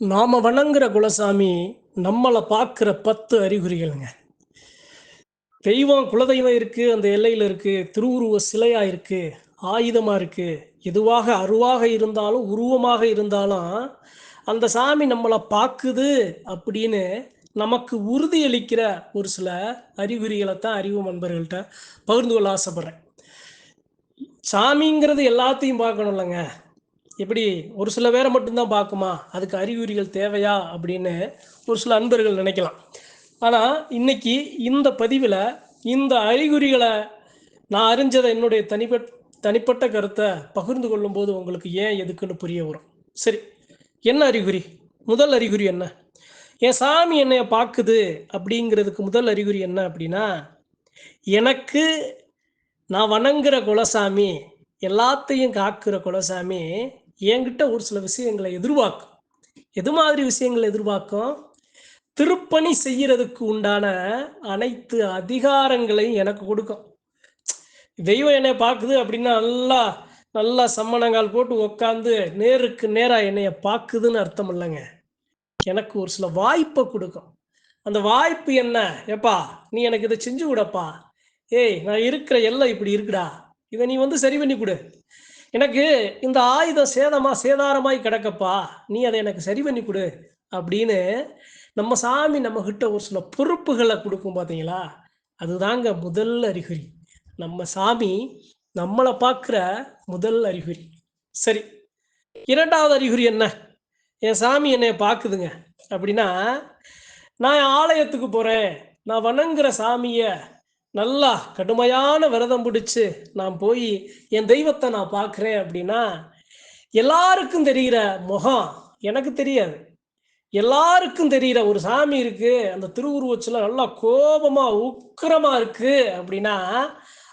நாம் வணங்குற குலசாமி நம்மளை பார்க்குற பத்து அறிகுறிகள்ங்க. தெய்வம் குலதெய்வம் இருக்குது அந்த எல்லையில் இருக்குது திருவுருவ சிலையாக இருக்குது ஆயுதமாக இருக்குது எதுவாக அருவாக இருந்தாலும் உருவமாக இருந்தாலும் அந்த சாமி நம்மளை பார்க்குது அப்படின்னு நமக்கு உறுதியளிக்கிற ஒரு சில அறிகுறிகளை தான் அறிவு நண்பர்கள்ட்ட பகிர்ந்து கொள்ள ஆசைப்படுறேன். சாமிங்கிறது எல்லாத்தையும் பார்க்கணும் இல்லைங்க எப்படி ஒரு சில பேரை மட்டும்தான் பார்க்குமா? அதுக்கு அறிகுறிகள் தேவையா? அப்படின்னு ஒரு சில அன்பர்கள் நினைக்கலாம். ஆனால் இன்னைக்கு இந்த பதிவில் இந்த அறிகுறிகளை நான் அறிஞ்சதை என்னுடைய தனிப்பட் தனிப்பட்ட கருத்தை பகிர்ந்து கொள்ளும்போது உங்களுக்கு ஏன் எதுக்குன்னு புரிய வரும். சரி என்ன அறிகுறி? முதல் அறிகுறி என்ன? என் சாமி என்னைய பார்க்குது அப்படிங்கிறதுக்கு முதல் அறிகுறி என்ன அப்படின்னா எனக்கு நான் வணங்குற குலசாமி எல்லாத்தையும் காக்குற குலசாமி என்கிட்ட ஒரு சில விஷயங்களை எதிர்பார்க்கும். எது மாதிரி விஷயங்களை எதிர்பார்க்கும்? திருப்பணி செய்யறதுக்கு உண்டான அனைத்து அதிகாரங்களையும் எனக்கு கொடுக்கும். தெய்வம் என்னை பார்க்குது அப்படின்னா நல்லா நல்லா சம்மணங்கால் போட்டு உக்காந்து நேருக்கு நேராக என்னைய பார்க்குதுன்னு அர்த்தம் இல்லைங்க. எனக்கு ஒரு சில வாய்ப்பை கொடுக்கும். அந்த வாய்ப்பு என்ன? ஏப்பா நீ எனக்கு இதை செஞ்சு விடப்பா ஏய் நான் இருக்கிற எல்லாம் இப்படி இருக்குடா. இதை நீ வந்து சரி பண்ணி கொடு. எனக்கு இந்த ஆயுதம் சேதமா சேதாரமாய் கிடக்கப்பா. நீ அதை எனக்கு சரி பண்ணி கொடு அப்படின்னு நம்ம சாமி நம்ம கிட்ட ஒரு சில பொறுப்புகளை கொடுக்கும் பார்த்தீங்களா அதுதாங்க முதல் அறிகுறி. நம்ம சாமி நம்மளை பார்க்குற முதல் அறிகுறி. சரி இரண்டாவது அறிகுறி என்ன? என் சாமி என்னை பார்க்குதுங்க. அப்படின்னா நான் ஆலயத்துக்கு போகிறேன் நான் வணங்குற சாமியை நல்லா கடுமையான விரதம் பிடிச்சு நான் போய் என் தெய்வத்தை நான் பார்க்குறேன் அப்படின்னா எல்லாருக்கும் தெரிகிற முகம் எனக்கு தெரியாது. எல்லாருக்கும் தெரிகிற ஒரு சாமி இருக்கு அந்த திருவுருவச்சில் நல்லா கோபமா உக்கிரமா இருக்கு அப்படின்னா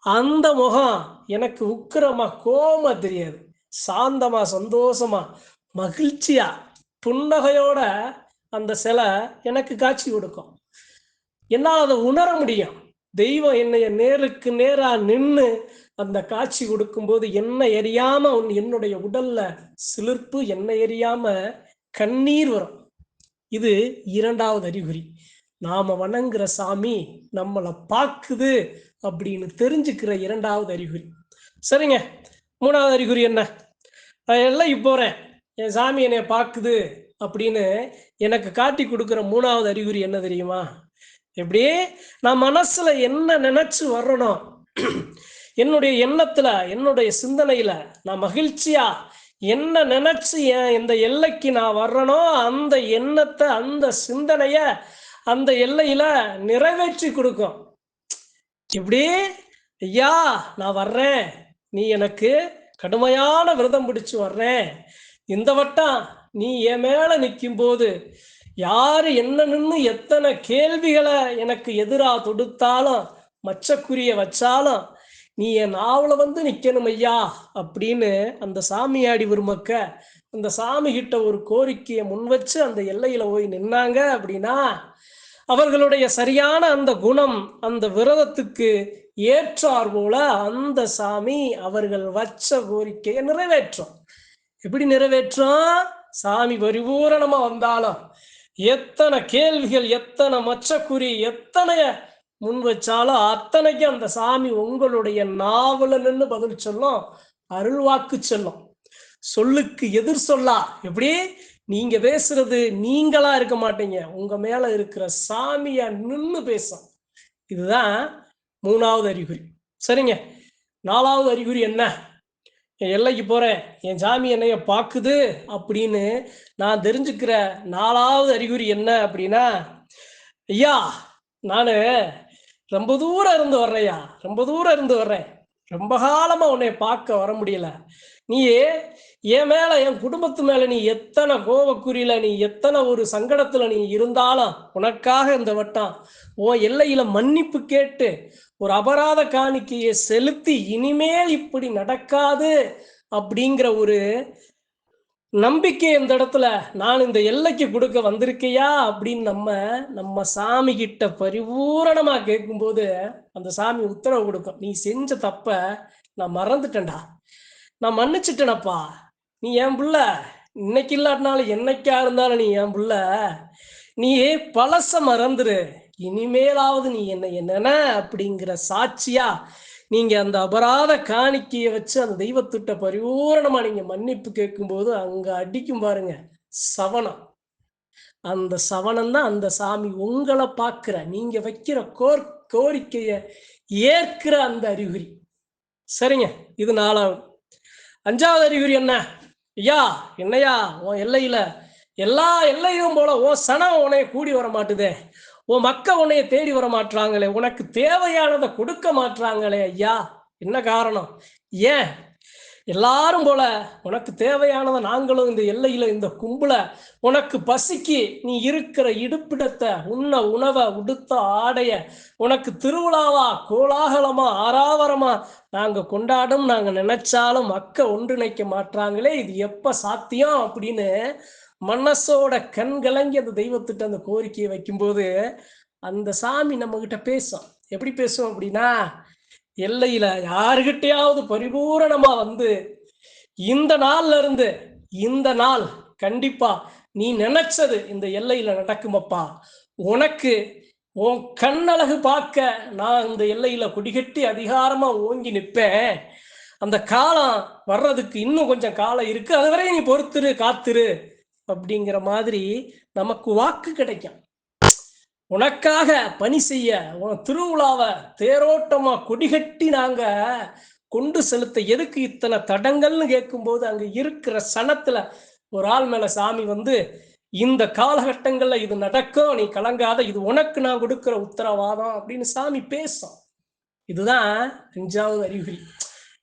அந்த முகம் எனக்கு உக்கிரமா கோபமா தெரியாது. சாந்தமா சந்தோஷமா மகிழ்ச்சியா புன்னகையோட அந்த சிலை எனக்கு காட்சி கொடுக்கும். என்னால் அதை உணர முடியும். தெய்வம் என்னைய நேருக்கு நேரா நின்று அந்த காட்சி கொடுக்கும்போது என்ன எரியாம என்னுடைய உடல்ல சிலிர்ப்பு என்ன எரியாம கண்ணீர் வரும். இது இரண்டாவது அறிகுறி. நாம வணங்குற சாமி நம்மளை பார்க்குது அப்படின்னு தெரிஞ்சுக்கிற இரண்டாவது அறிகுறி. சரிங்க. மூணாவது அறிகுறி என்ன? நான் எல்லைக்கு போறேன். என் சாமி என்னை பார்க்குது அப்படின்னு எனக்கு காட்டி கொடுக்குற மூணாவது அறிகுறி என்ன தெரியுமா? எப்படி? நான் மனசுல என்ன நினைச்சு வரணும் என்னுடைய எண்ணத்துல என்னுடைய சிந்தனையில நான் மகிழ்ச்சியா என்ன நினைச்சு என் இந்த எல்லைக்கு நான் வர்றனோ அந்த எண்ணத்தை அந்த சிந்தனைய அந்த எல்லையில நிறைவேற்றி கொடுக்கும். இப்படி ஐயா நான் வர்றேன். நீ எனக்கு கடுமையான விரதம் பிடிச்சு வர்றேன். இந்த வட்டம் நீ என் மேல நிற்கும் போது யாரு என்ன நின்று எத்தனை கேள்விகளை எனக்கு எதிராக தொடுத்தாலும் மச்சக்குரிய வச்சாலும் நீ என் நாவல வந்து நிக்கணும் ஐயா அப்படின்னு அந்த சாமியாடி விரும்பக்க அந்த சாமி கிட்ட ஒரு கோரிக்கையை முன் வச்சு அந்த எல்லையில போய் நின்னாங்க அப்படின்னா அவர்களுடைய சரியான அந்த குணம் அந்த விரதத்துக்கு ஏற்றார் போல அந்த சாமி அவர்கள் வச்ச கோரிக்கையை நிறைவேற்றும். எப்படி நிறைவேற்றும்? சாமி பரிபூரணமா வந்தாலும் எத்தனை கேள்விகள் எத்தனை மச்சக்குறி எத்தனை முன் வச்சாலும் அத்தனைக்கும் அந்த சாமி உங்களுடைய நாவல நின்று பதில் சொல்லும் அருள்வாக்கு சொல்லும். சொல்லுக்கு எதிர் சொல்லா. எப்படி? நீங்க பேசுறது நீங்களா இருக்க மாட்டீங்க. உங்க மேல இருக்கிற சாமியா நின்று பேசும். இதுதான் மூணாவது அறிகுறி. சரிங்க? நாலாவது அறிகுறி என்ன? எல்லைக்கு போறேன். என் சாமி என்னைய பார்க்குது அப்படின்னு நான் தெரிஞ்சுக்கிற நாலாவது அறிகுறி என்ன அப்படின்னா ஐயா நான் ரொம்ப தூரம் இருந்து வர்றேயா ரொம்ப தூரம் இருந்து வர்றேன். ரொம்ப காலமா உன்னை பார்க்க வர முடியல. நீ என் மேல என் குடும்பத்து மேல நீ எத்தனை கோபக்குறியில நீ எத்தனை ஒரு சங்கடத்துல நீ இருந்தாலும் உனக்காக இந்த வட்டம். ஓ எல்லையில மன்னிப்பு கேட்டு ஒரு அபராத காணிக்கையை செலுத்தி இனிமேல் இப்படி நடக்காது அப்படிங்கிற ஒரு நம்பிக்கை இந்த இடத்துல நான் இந்த எல்லைக்கு கொடுக்க வந்திருக்கையா அப்படின்னு நம்ம நம்ம சாமி கிட்ட பரிபூரணமா கேட்கும்போது அந்த சாமி உத்தரவு கொடுக்கும். நீ செஞ்ச தப்ப நான் மறந்துட்டேன்டா. நான் மன்னிச்சிட்டேனப்பா. நீ என் புள்ள? இன்னைக்கு இல்லாட்டினாலும் என்னைக்கா இருந்தாலும் நீ என் புள்ள? நீ பழச மறந்துரு. இனிமேலாவது நீ என்ன என்னென்ன அப்படிங்கிற சாட்சியா நீங்க அந்த அபராத காணிக்கையை வச்சு அந்த தெய்வத்திட்ட பரிபூரணமா நீங்க மன்னிப்பு கேட்கும்போது அங்க அடிக்கும் பாருங்க சவணம். அந்த சவணம் தான் அந்த சாமி உங்களை பார்க்கிற நீங்க வைக்கிற கோர் கோரிக்கைய ஏற்கிற அந்த அறிகுறி. சரிங்க இது நாலாவது. அஞ்சாவது அறிகுறி என்ன? ஐயா என்னையா? உன் எல்லையில எல்லா எல்லையும் போல உன் சனம் உன்னைய கூடி வர மாட்டுதே உன் மக்க உன்னைய தேடி வர மாட்டாங்களே உனக்கு தேவையானதை கொடுக்க மாட்டாங்களே ஐயா. என்ன காரணம்? ஏன்? எல்லாரும் போல உனக்கு தேவையானதை நாங்களும் இந்த எல்லையில இந்த கும்பல உனக்கு பசிக்கு நீ இருக்கிற இடுப்பிடத்தை உண்ண உணவை உடுத்த ஆடைய உனக்கு திருவிழாவா கோலாகலமா ஆராவரமா நாங்க கொண்டாடும் நாங்க நினைச்சாலும் மக்க ஒன்றிணைக்க மாட்றாங்களே இது எப்ப சாத்தியம் அப்படின்னு மனசோட கண் கலங்கி அந்த தெய்வத்திட்ட அந்த கோரிக்கையை வைக்கும்போது அந்த சாமி நம்ம கிட்ட பேசும். எப்படி பேசும் அப்படின்னா எல்லையில யாருகிட்டையாவது பரிபூரணமா வந்து இந்த நாள்ல இருந்து இந்த நாள் கண்டிப்பா நீ நினைச்சது இந்த எல்லையில நடக்குமப்பா உனக்கு உன் கண்ணழகு பார்க்க நான் இந்த எல்லையில குடிகட்டி அதிகாரமா ஓங்கி நிற்பேன். அந்த காலம் வர்றதுக்கு இன்னும் கொஞ்சம் காலம் இருக்கு. அதுவரை நீ பொறுத்துரு காத்துரு அப்படிங்கிற மாதிரி நமக்கு வாக்கு கிடைக்கும். உனக்காக பணி செய்ய உன் திருவிழாவை தேரோட்டமா கொடிகட்டி நாங்க கொண்டு செலுத்த எதுக்கு இத்தனை தடங்கள்னு கேட்கும்போது அங்க இருக்கிற சனத்துல ஒரு ஆள் மேல சாமி வந்து இந்த காலகட்டங்கள்ல இது நடக்கும் நீ கலங்காத இது உனக்கு நான் கொடுக்கிற உத்தரவாதம் அப்படின்னு சாமி பேசும். இதுதான் அஞ்சாவது அறிகுறி.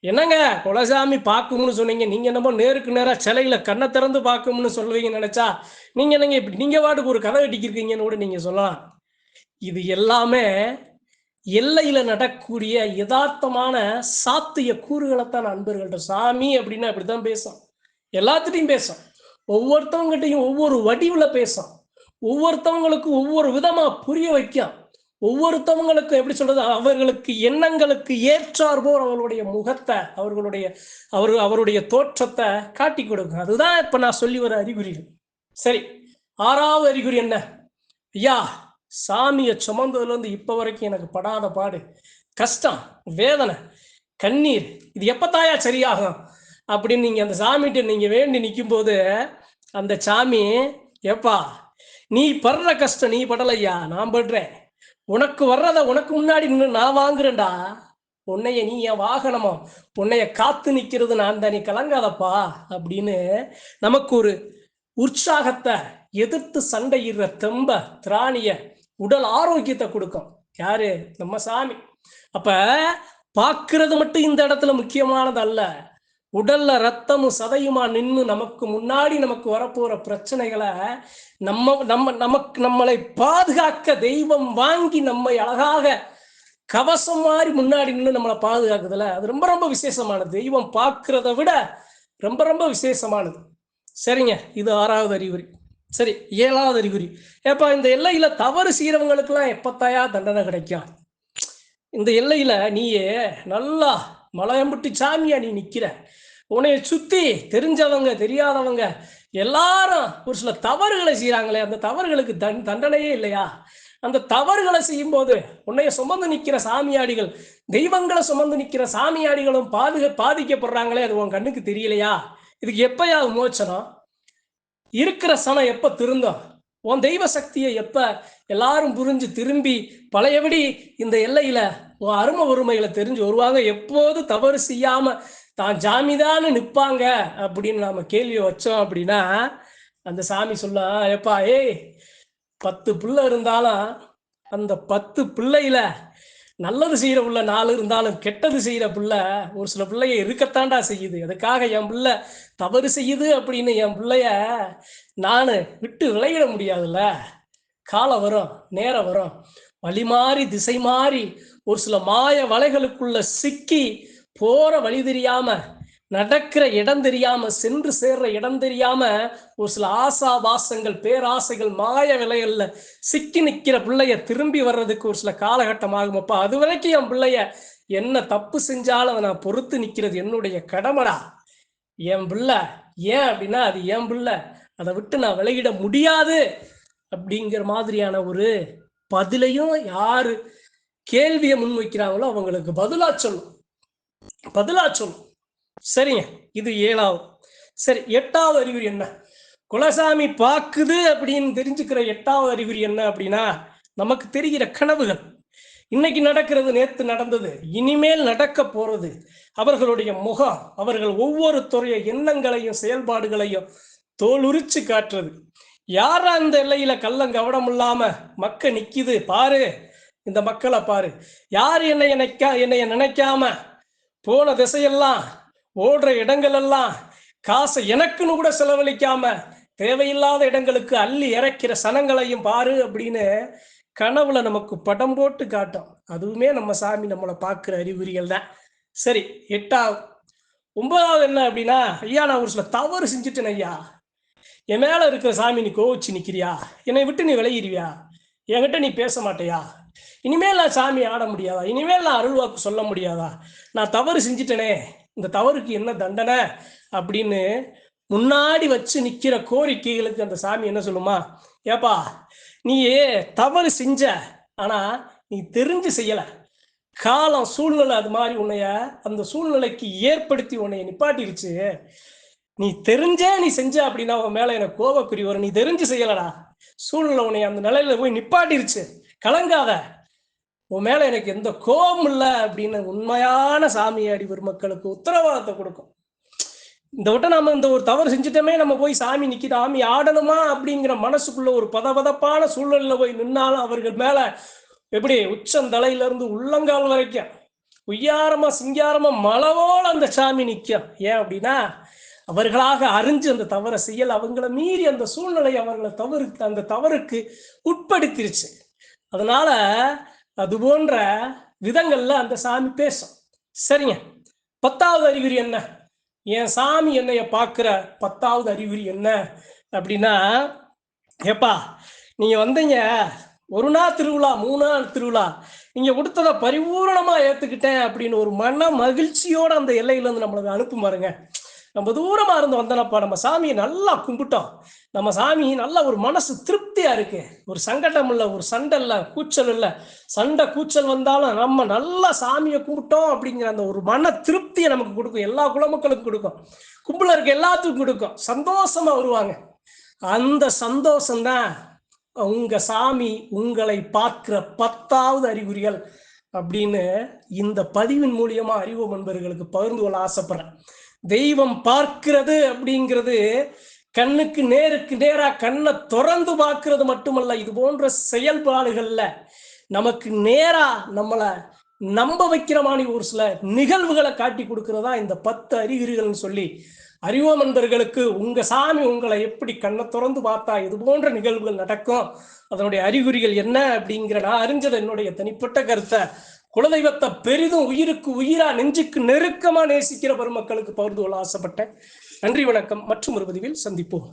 என்னங்க குலசாமி பார்க்கும்னு சொன்னீங்க. நீங்க என்னமோ நேருக்கு நேராக சிலையில கண்ணை திறந்து பார்க்கும்னு சொல்லுவீங்க நினைச்சா நீங்க என்னங்க இப்படி நீங்க வாட்டுக்கு ஒரு கதை வெட்டிக்கிருக்கீங்கன்னு கூட நீங்க சொல்லலாம். இது எல்லாமே எல்லையில நடக்கக்கூடிய யதார்த்தமான சாத்திய கூறுகளைத்தான் நண்பர்கள்ட்ட சாமி அப்படின்னா அப்படித்தான் பேசும். எல்லாத்துட்டையும் பேசும். ஒவ்வொருத்தவங்ககிட்டையும் ஒவ்வொரு வடிவுல பேசும். ஒவ்வொருத்தவங்களுக்கும் ஒவ்வொரு விதமா புரிய வைக்கும். ஒவ்வொருத்தவங்களுக்கும் எப்படி சொல்றது? அவர்களுக்கு எண்ணங்களுக்கு ஏற்றார் போல் அவர்களுடைய முகத்தை அவர்களுடைய அவர் அவருடைய தோற்றத்தை காட்டி கொடுக்கும் அதுதான் இப்ப நான் சொல்லி வர அறிகுறிகள். சரி ஆறாவது அறிகுறி என்ன? ஐயா சாமியை சுமந்ததுல இருந்து இப்ப வரைக்கும் எனக்கு படாத பாடு கஷ்டம் வேதனை கண்ணீர் இது எப்பத்தாயா சரியாகும்? அப்படின்னு நீங்க அந்த சாமிகிட்ட நீங்க வேண்டி நிற்கும் போது அந்த சாமி எப்பா நீ படுற கஷ்டம் நீ படலையா? நான் படுறேன். உனக்கு வர்றத உனக்கு முன்னாடி நின்று நான் வாங்குறேன்டா. உன்னைய நீ என் வாகனமா உன்னைய காத்து நிக்கிறது நான் தான் நீ கலங்காதப்பா அப்படின்னு நமக்கு ஒரு உற்சாகத்தை எதிர்த்து சண்டையிடுற தெம்ப திராணிய உடல் ஆரோக்கியத்தை கொடுக்கும். யாரு? நம்ம சாமி. அப்ப பார்க்கறது மட்டும் இந்த இடத்துல முக்கியமானது அல்ல உடல்ல ரத்தமும் சதையுமா நின்று நமக்கு முன்னாடி நமக்கு வரப்போற பிரச்சனைகளை நம்ம நம்ம நமக்கு நம்மளை பாதுகாக்க தெய்வம் வாங்கி நம்மை அழகாக கவசம் மாதிரி முன்னாடி நின்று நம்மளை பாதுகாக்குதுல? அது ரொம்ப ரொம்ப விசேஷமானது. தெய்வம் பார்க்கறத விட ரொம்ப ரொம்ப விசேஷமானது. சரிங்க. இது ஆறாவது அறிகுறி. சரி ஏழாவது அறிகுறி. ஏப்பா இந்த எல்லையில தவறு செய்யறவங்களுக்கெல்லாம் எப்பத்தாயா தண்டனை கிடைக்கும்? இந்த எல்லையில நீயே நல்லா மலையம்புட்டி சாமியா நீ நிக்கிற. உன்னைய சுத்தி தெரிஞ்சவங்க தெரியாதவங்க எல்லாரும் ஒரு சில தவறுகளை செய்யறாங்களே அந்த தவறுகளுக்கு தன் தண்டனையே இல்லையா? அந்த தவறுகளை செய்யும் போது உன்னைய சுமந்து நிற்கிற சாமியாடிகள் தெய்வங்களை சுமந்து நிற்கிற சாமியாடிகளும் பாதுக பாதிக்கப்படுறாங்களே அது உன் கண்ணுக்கு தெரியலையா? இதுக்கு எப்பயா மோச்சனம் இருக்கிற சனம் எப்ப திருந்தோம்? உன் தெய்வ சக்தியை எப்ப எல்லாரும் புரிஞ்சு திரும்பி பழையபடி இந்த எல்லையில உன் அருமை உரிமைகளை தெரிஞ்சு வருவாங்க? எப்போது தவறு செய்யாம தான் ஜாமிதான்னு நிற்பாங்க அப்படின்னு நாம கேள்வி வச்சோம் அப்படின்னா அந்த சாமி சொல்ல ஏப்பா ஏய் பத்து பிள்ளை இருந்தாலும் அந்த பத்து பிள்ளையில நல்லது செய்யற புள்ள நாலு இருந்தாலும் கெட்டது செய்யற புள்ள ஒரு சில பிள்ளைய இருக்கத்தாண்டா செய்யுது. அதுக்காக என் பிள்ளை தவறு செய்யுது அப்படின்னு என் பிள்ளைய நான் விட்டு விளையிட முடியாதுல்ல. காலம் வரும் நேரம் வரும். வழி மாறி திசை மாறி ஒரு சில மாய வலைகளுக்குள்ள சிக்கி போற வழி தெரியாம நடக்கிற இடம் தெரியாம சென்று சேர்ற இடம் தெரியாம ஒரு சில ஆசா வாசங்கள் பேராசைகள் மாய விலைகள்ல சிக்கி நிக்கிற பிள்ளைய திரும்பி வர்றதுக்கு ஒரு சில காலகட்டம் அப்போ அது வரைக்கும் என் பிள்ளைய என்ன தப்பு செஞ்சாலும் அதை நான் பொறுத்து நிக்கிறது என்னுடைய கடமைடா. என் பிள்ளை ஏன் அப்படின்னா அது ஏன் பிள்ளை. அதை விட்டு நான் விலகிட முடியாது அப்படிங்கிற மாதிரியான ஒரு பதிலையும் யாரு கேள்வியை முன்வைக்கிறாங்களோ அவங்களுக்கு பதிலா சொல்லும். பதிலாக சொல்லும் சரிங்க இது ஏழாவது. சரி எட்டாவது அறிகுறி என்ன? குலசாமி பார்க்குது அப்படின்னு தெரிஞ்சுக்கிற எட்டாவது அறிகுறி என்ன அப்படின்னா நமக்கு தெரிகிற கனவுகள். இன்னைக்கு நடக்கிறது நேத்து நடந்தது இனிமேல் நடக்க போறது. அவர்களுடைய முகம் அவர்கள் ஒவ்வொரு துறைய எண்ணங்களையும் செயல்பாடுகளையும் தோலுரிச்சு காட்டுறது. யாரா அந்த எல்லையில கள்ளம் கவனம் இல்லாம மக்க நிக்குது? பாரு இந்த மக்களை பாரு. யார் என்னை நினைக்கா என்னைய நினைக்காம போன திசையெல்லாம் ஓடுற இடங்கள் எல்லாம் காசை எனக்குன்னு கூட செலவழிக்காம தேவையில்லாத இடங்களுக்கு அள்ளி இறக்கிற சனங்களையும் பாரு அப்படின்னு கனவுல நமக்கு படம் போட்டு காட்டும். அதுவுமே நம்ம சாமி நம்மளை பார்க்குற அறிகுறிகள் தான். சரி எட்டாவது. ஒன்பதாவது என்ன அப்படின்னா ஐயா நான் ஒரு சில தவறு செஞ்சுட்டேன் ஐயா. என் மேலே இருக்கிற சாமி நீ கோவிச்சு நிற்கிறியா என்னை விட்டு நீ விளையிறியா என்கிட்ட நீ பேச மாட்டியா? இனிமேல் நான் சாமி ஆட முடியாதா? இனிமேல் நான் அருள்வாக்கு சொல்ல முடியாதா? நான் தவறு செஞ்சுட்டேனே இந்த தவறுக்கு என்ன தண்டனை? அப்படின்னு முன்னாடி வச்சு நிக்கிற கோரிக்கைகளுக்கு அந்த சாமி என்ன சொல்லுமா? ஏப்பா நீ தவறு செஞ்ச ஆனா நீ தெரிஞ்சு செய்யல. காலம் சூழ்நிலை அது மாதிரி உன்னைய அந்த சூழ்நிலைக்கு ஏற்படுத்தி உன்னைய நிப்பாட்டிருச்சு. நீ தெரிஞ்சே நீ செஞ்ச அப்படின்னா உன் மேல எனக்கு கோபக்குறி வரும். நீ தெரிஞ்சு செய்யலடா. சூழ்நிலை உன்னை அந்த நிலையில போய் நிப்பாட்டிருச்சு. கலங்காத. உன் மேல எனக்கு எந்த கோபம் இல்லை அப்படின்னு உண்மையான சாமியாடி மக்களுக்கு உத்தரவாதத்தை கொடுக்கும். இந்த விட்ட நம்ம இந்த ஒரு தவறு செஞ்சுட்டோமே நம்ம போய் சாமி நிக்கிட்டு ஆமி ஆடணுமா அப்படிங்கிற மனசுக்குள்ள ஒரு பதபதப்பான சூழல்ல போய் நின்னாலும் அவர்கள் மேல எப்படி உச்சந்தலையில இருந்து உள்ளங்கால் வரைக்கும் உய்யாரமா சிங்காரமா மலவோல அந்த சாமி நிற்கும் ஏன் அப்படின்னா அவர்களாக அறிஞ்சு அந்த தவறை செய்யல அவங்கள மீறி அந்த சூழ்நிலை அவர்களை தவறு அந்த தவறுக்கு உட்படுத்திருச்சு. அதனால அது போன்ற விதங்கள்ல அந்த சாமி பேசும். சரிங்க. பத்தாவது அறிகுறி என்ன? என் சாமி என்னைய பார்க்குற பத்தாவது அறிகுறி என்ன? அப்படின்னா ஏப்பா நீங்க வந்தீங்க ஒரு நாள் திருவிழா மூணு நாள் திருவிழா நீங்க கொடுத்ததை பரிபூரணமா ஏத்துக்கிட்டேன் அப்படின்னு ஒரு மன மகிழ்ச்சியோட அந்த எல்லையில இருந்து நம்மளுக்கு அனுப்பும் பாருங்க. நம்ம தூரமா இருந்து வந்தனப்பா நம்ம சாமியை நல்லா கும்பிட்டோம். நம்ம சாமி நல்லா ஒரு மனசு திருப்தியா இருக்கு. ஒரு சங்கடம் இல்லை ஒரு சண்டை இல்லை கூச்சல் இல்லை. சண்டை கூச்சல் வந்தாலும் நம்ம நல்லா சாமியை கும்பிட்டோம் அப்படிங்கிற அந்த ஒரு மன திருப்தியை நமக்கு கொடுக்கும். எல்லா குலமக்களுக்கும் கொடுக்கும். கும்பல இருக்க எல்லாத்துக்கும் கொடுக்கும். சந்தோஷமா வருவாங்க. அந்த சந்தோஷம்தான் உங்க சாமி உங்களை பார்க்கிற பத்தாவது அறிகுறிகள் அப்படின்னு இந்த பதிவின் மூலியமா அறிவோம் நண்பர்களுக்கு பகிர்ந்து கொள்ள ஆசைப்படுறேன். தெய்வம் பார்க்கிறது அப்படிங்கிறது கண்ணுக்கு நேருக்கு நேரா கண்ணை திறந்து பார்க்கறது மட்டுமல்ல இது போன்ற செயல்பாடுகள்ல நமக்கு நேரா நம்மளை நம்ப வைக்கிற மாதிரி ஒரு சில நிகழ்வுகளை காட்டி கொடுக்கறதா இந்த பத்து அறிகுறிகள்னு சொல்லி அறிவோ நண்பர்களுக்கு உங்க சாமி உங்களை எப்படி கண்ணை திறந்து பார்த்தா இது போன்ற நிகழ்வுகள் நடக்கும் அதனுடைய அறிகுறிகள் என்ன அப்படிங்கிற நான் அறிஞ்சது என்னுடைய தனிப்பட்ட கருத்தை குலதெய்வத்தை பெரிதும் உயிருக்கு உயிரா நெஞ்சுக்கு நெருக்கமா நேசிக்கிற பெருமக்களுக்கு பகிர்ந்து கொள்ள ஆசைப்பட்டேன். நன்றி வணக்கம். மற்றும் ஒரு பதிவில் சந்திப்போம்.